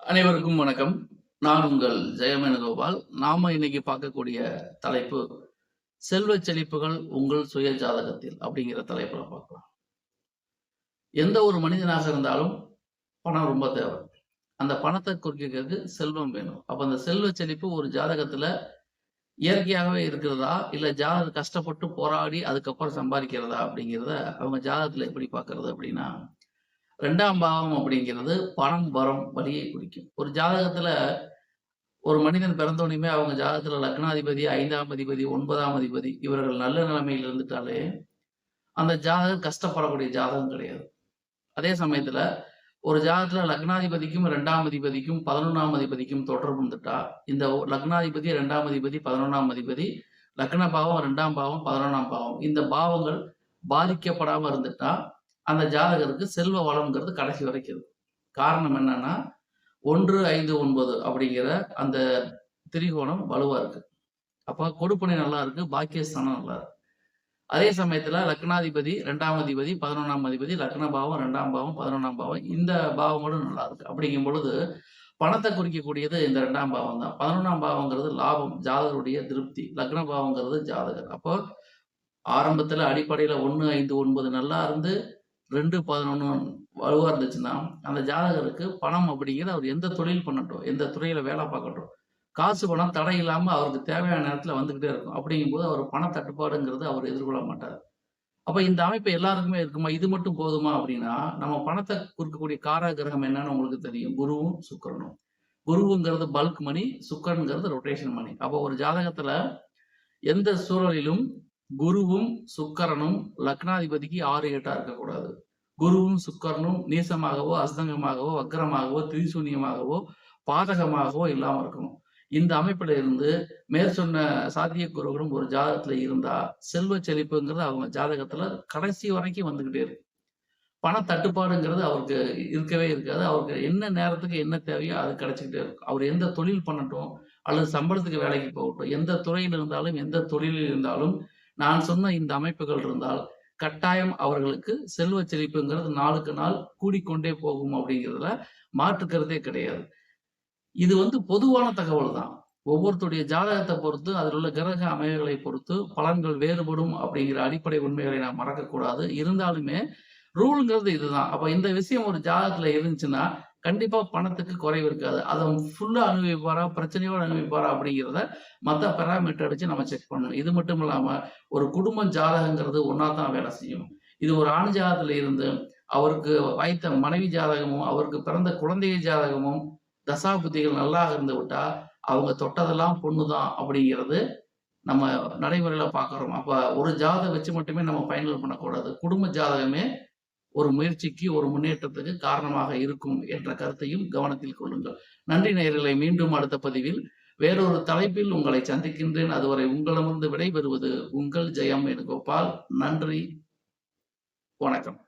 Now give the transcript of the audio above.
அனைவருக்கும் வணக்கம். நான் உங்கள் ஜெயமேனகோபால். நாம இன்னைக்கு பார்க்கக்கூடிய தலைப்பு செல்வ செழிப்புகள் உங்கள் சுய ஜாதகத்தில் அப்படிங்கிற தலைப்புல பார்க்கலாம். எந்த ஒரு மனிதனாக இருந்தாலும் பணம் ரொம்ப தேவை. அந்த பணத்தை குறிக்கிறதுக்கு செல்வம் வேணும். அப்ப அந்த செல்வ செழிப்பு ஒரு ஜாதகத்துல இயற்கையாகவே இருக்கிறதா? இல்ல ஜாதகம் கஷ்டப்பட்டு போராடி அதுக்கப்புறம் சம்பாதிக்கிறதா அப்படிங்கிறத அவங்க ஜாதகத்துல எப்படி பாக்குறது அப்படின்னா ரெண்டாம் பாவம் அப்படிங்கிறது பணம் வரம் வழியை குறிக்கும். ஒரு ஜாதகத்துல ஒரு மனிதன் பிறந்தோனையுமே அவங்க ஜாதகத்துல லக்னாதிபதி ஐந்தாம் அதிபதி ஒன்பதாம் அதிபதி இவர்கள் நல்ல நிலைமையில் இருந்துட்டாலே அந்த ஜாதகம் கஷ்டப்படக்கூடிய ஜாதகம் கிடையாது. அதே சமயத்துல ஒரு ஜாதகத்துல லக்னாதிபதிக்கும் ரெண்டாம் அதிபதிக்கும் பதினொன்றாம் அதிபதிக்கும் தொடர்பு இருந்துட்டா இந்த லக்னாதிபதி ரெண்டாம் அதிபதி பதினொன்றாம் அதிபதி லக்ன பாவம் ரெண்டாம் பாவம் பதினொன்றாம் பாவம் இந்த பாவங்கள் பாதிக்கப்படாம இருந்துட்டா அந்த ஜாதகருக்கு செல்வ வளம்ங்கிறது கடைசி வரைக்கும் இருக்கும் காரணம் என்னன்னா ஒன்று ஐந்து ஒன்பது அப்படிங்கிற அந்த திரிகோணம் வலுவா இருக்கு. அப்ப கொடுப்பனை நல்லா இருக்கு பாக்கியஸ்தானம் நல்லா இருக்கு. அதே சமயத்துல லக்னாதிபதி ரெண்டாம் அதிபதி பதினொன்றாம் அதிபதி லக்ன பாவம் ரெண்டாம் பாவம் பதினொன்றாம் பாவம் இந்த பாவங்களும் நல்லா இருக்கு. அப்படிங்கும் பொழுது பணத்தை குறிக்கக்கூடியது இந்த ரெண்டாம் பாவம் தான். பதினொன்றாம் பாவங்கிறது லாபம் ஜாதகருடைய திருப்தி. லக்ன பாவங்கிறது ஜாதகர். அப்போ ஆரம்பத்துல அடிப்படையில ஒன்று ஐந்து ஒன்பது நல்லா இருந்து ரெண்டு பதினொன்று வலுவாக இருந்துச்சுன்னா அந்த ஜாதகருக்கு பணம் அப்படிங்கிறது அவர் எந்த தொழில் பண்ணட்டும் எந்த துறையில் வேலை பார்க்கட்டும் காசு பணம் தடை இல்லாமல் அவருக்கு தேவையான நேரத்தில் வந்துக்கிட்டே இருக்கும். அப்படிங்கும்போது அவர் பண தட்டுப்பாடுங்கிறது அவர் எதிர்கொள்ள மாட்டார். அப்போ இந்த அமைப்பு எல்லாருக்குமே இருக்குமா? இது மட்டும் போதுமா அப்படின்னா நம்ம பணத்தை கொடுக்கக்கூடிய கார கிரகம் என்னன்னு உங்களுக்கு தெரியும். குருவும் சுக்கரனும். குருவுங்கிறது பல்க் மணி சுக்கரனுங்கிறது ரொட்டேஷன் மணி அப்போ ஒரு ஜாதகத்தில் எந்த சூழலிலும் குருவும் சுக்கரனும் லக்னாதிபதிக்கு ஆறு எட்டா இருக்கக்கூடாது. குருவும் சுக்கரனும் நீசமாகவோ அஸ்தங்கமாகவோ வக்கரமாகவோ திரிசூன்யமாகவோ பாதகமாகவோ இல்லாமல் இருக்கணும். இந்த அமைப்புல இருந்து மேற்சொன்ன சாத்திய குருகளும் ஒரு ஜாதகத்துல இருந்தா செல்வ செழிப்புங்கிறது அவங்க ஜாதகத்துல கடைசி வரைக்கும் வந்துகிட்டே இருக்கு. பண தட்டுப்பாடுங்கிறது அவருக்கு இருக்கவே இருக்காது. அவருக்கு என்ன நேரத்துக்கு என்ன தேவையோ அது கிடைச்சிக்கிட்டே இருக்கும். அவர் எந்த தொழில் பண்ணட்டும் அல்லது சம்பளத்துக்கு வேலைக்கு போகட்டும் எந்த துறையில் இருந்தாலும் எந்த தொழிலில் இருந்தாலும் நான் சொன்ன இந்த அமைப்புகள் இருந்தால் கட்டாயம் அவர்களுக்கு செல்வ செழிப்புங்கிறது நாளுக்கு நாள் கூடிக்கொண்டே போகும் அப்படிங்கிறதுல மாற்றுக்கிறதே கிடையாது. இது வந்து பொதுவான தகவல் தான். ஒவ்வொருத்தருடைய ஜாதகத்தை பொறுத்து அதில் உள்ள கிரக அமைவுகளை பொறுத்து பலன்கள் வேறுபடும் அப்படிங்கிற அடிப்படை உண்மைகளை நாம் மறக்கக்கூடாது. இருந்தாலுமே ரூல்ங்கிறது இதுதான். அப்ப இந்த விஷயம் ஒரு ஜாதகத்துல இருந்துச்சுன்னா கண்டிப்பா பணத்துக்கு குறைவு இருக்காது. அதை ஃபுல்லா அனுபவிப்பாரா? பிரச்சனையோட அனுபவிப்பாரா? அப்படிங்கிறத மற்ற பெராமீட்டர் வச்சு நம்ம செக் பண்ணணும். இது மட்டும் இல்லாம ஒரு குடும்ப ஜாதகங்கிறது ஒன்னா தான் வேலை செய்யும். இது ஒரு ஆண் ஜாதகத்துல இருந்து அவருக்கு வாய்த்த மனைவி ஜாதகமும் அவருக்கு பிறந்த குழந்தை ஜாதகமும் தசா புத்திகள் நல்லா இருந்து விட்டா அவங்க தொட்டதெல்லாம் பொண்ணுதான் அப்படிங்கிறது நம்ம நடைமுறையில பாக்குறோம் அப்ப ஒரு ஜாதகம் வச்சு மட்டுமே நம்ம பயன்கள் பண்ணக்கூடாது. குடும்ப ஜாதகமே ஒரு முயற்சிக்கு ஒரு முன்னேற்றத்துக்கு காரணமாக இருக்கும் என்ற கருத்தையும் கவனத்தில் கொள்ளுங்கள். நன்றி நேர்களை மீண்டும் அடுத்த பதிவில் வேறொரு தலைப்பில் உங்களை சந்திக்கின்றேன். அதுவரை உங்களிடமிருந்து விடைபெறுவது உங்கள் ஜெயம் வேணுகோபால். நன்றி வணக்கம்.